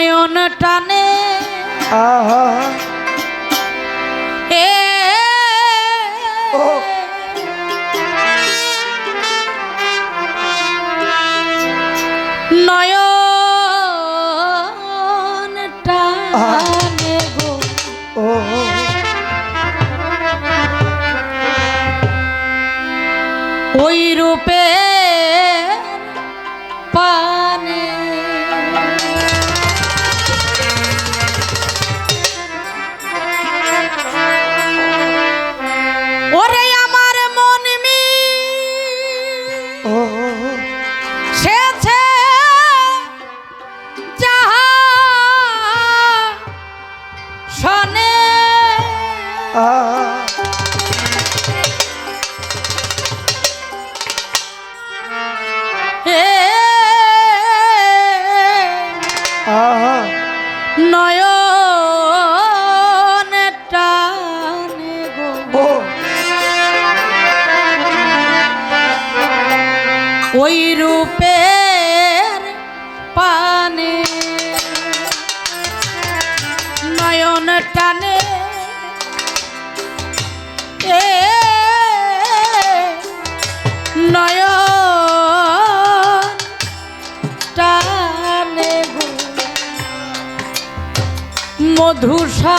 নয়ন টানে। নয়ন টানে গো। ও ওই রূপে ওই রূপে পানে নয়ন টানে এ নয়ন টানে মধুসা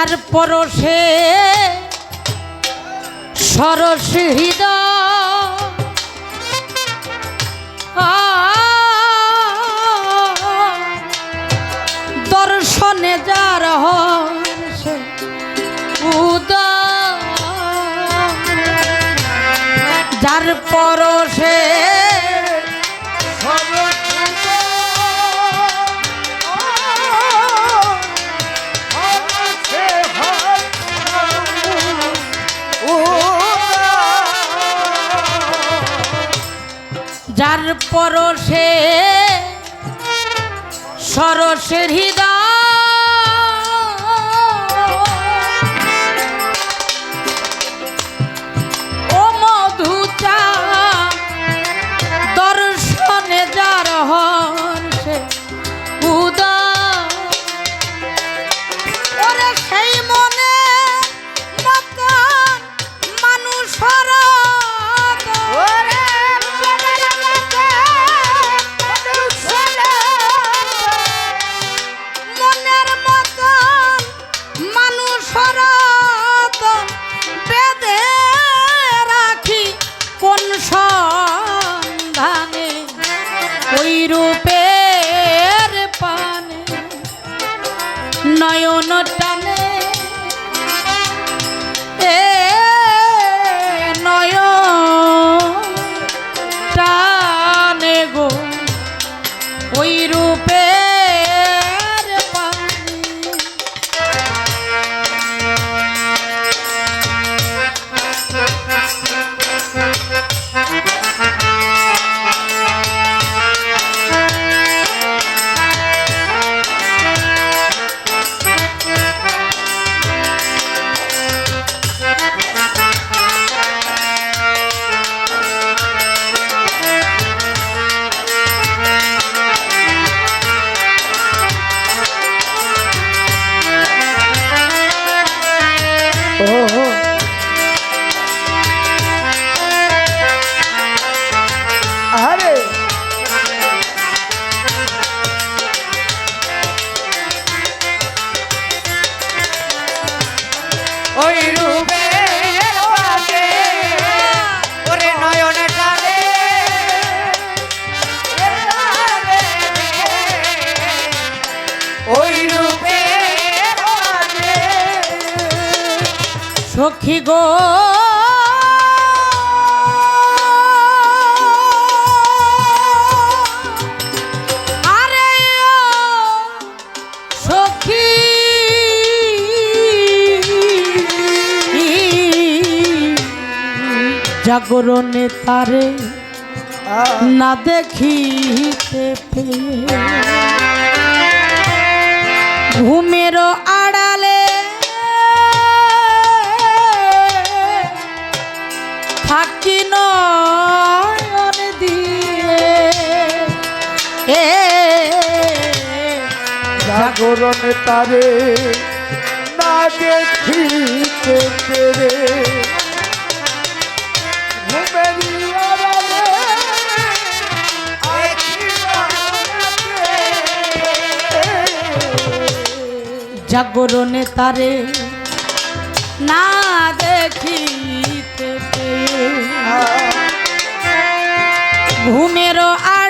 যার পরশে সরস দর্শনে যার হর্ষে যার পরশে পরশে সরসের হৃদয় সখী গো। জাগরণে তারে না দেখিতে পেয়ে জাগরণে তারে না দেখিতে পেরে জাগরণে তারে না দেখিতে পেয়ে ঘুমের আড়ালে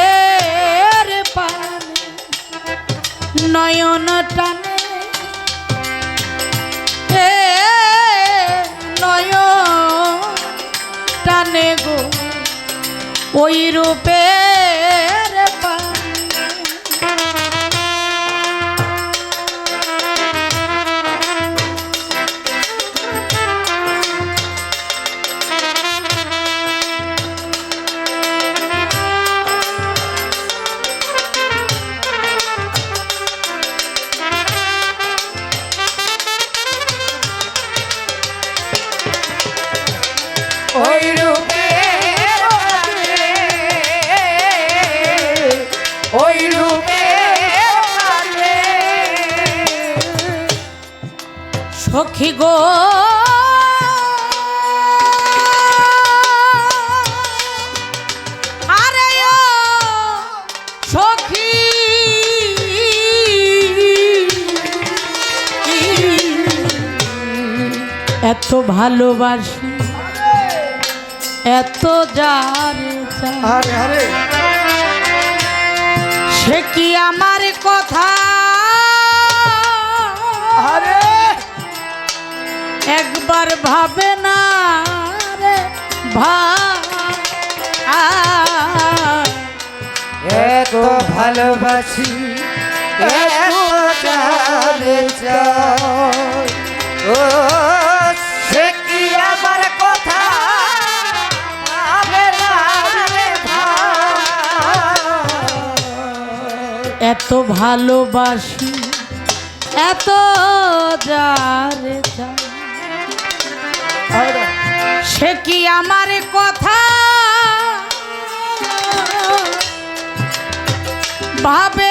নয়ন টানে। নয়ন টানে গো। ওই রূপের এত ভালোবাসি। এত যারে সে কি আমার কথা? একবার ভাবে না রে এত ভালোবাসি এত চাই। ও। এত ভালোবাসি এত যারে সে কি আমার কথা? ভাবে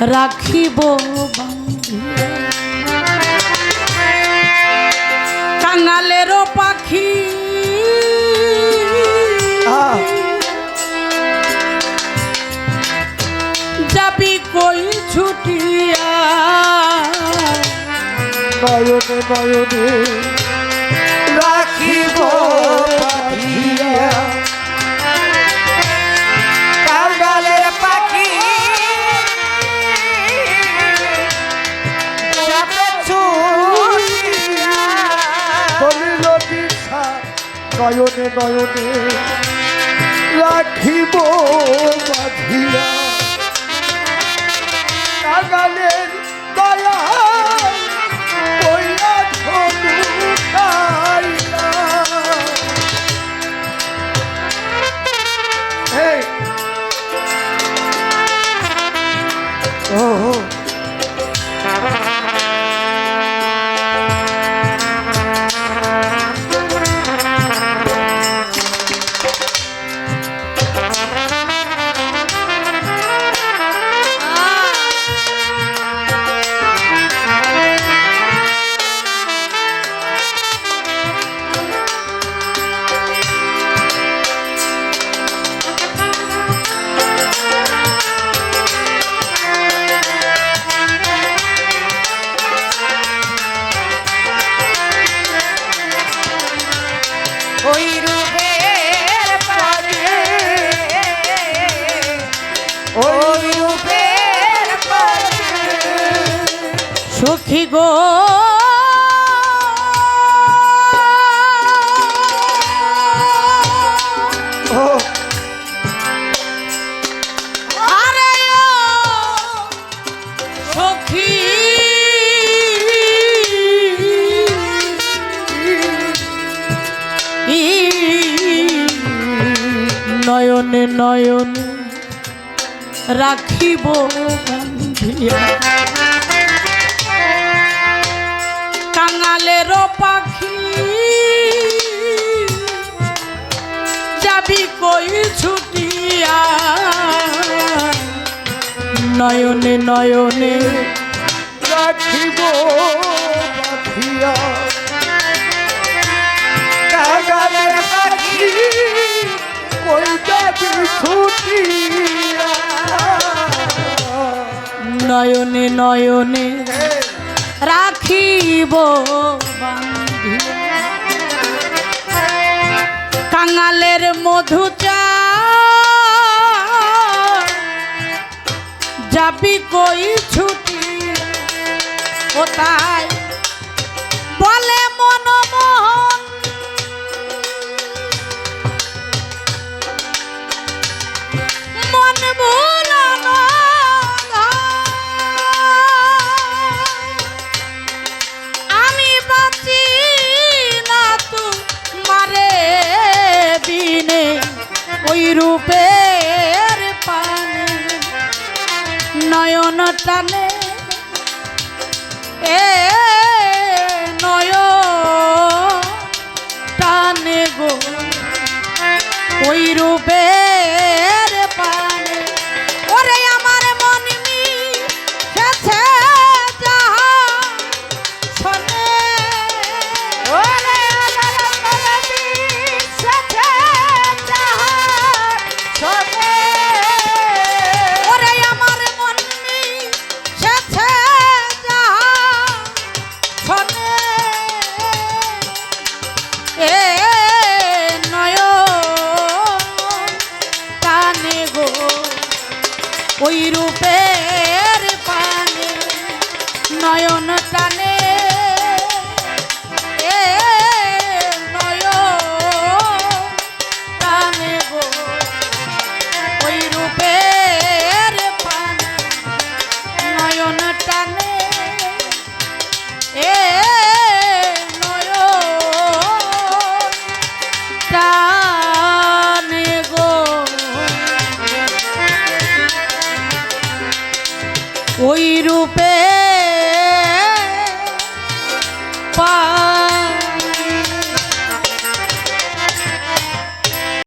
রাখিব। কাঙালেরও পাখি। যাবি কই ছুটিয়া? নয়নে নয়নে নয়নে নয়নে রাখিব Hey! Oh, সখী। গো নয়নে নয়নে রাখিব বান্ধিয়া কাঙালের পাখি। যাবি কই ছুটিয়া নয়নে নয়নে রাখিব বাঁধিয়া কাঙ্গালের পাখি কই যাবি ছুটিয়া নয়নে নয়নে রাখিব কাঙালের মধু চা যাবি কই ছুটি? কোথায় রূপের পানে নয়ন টানে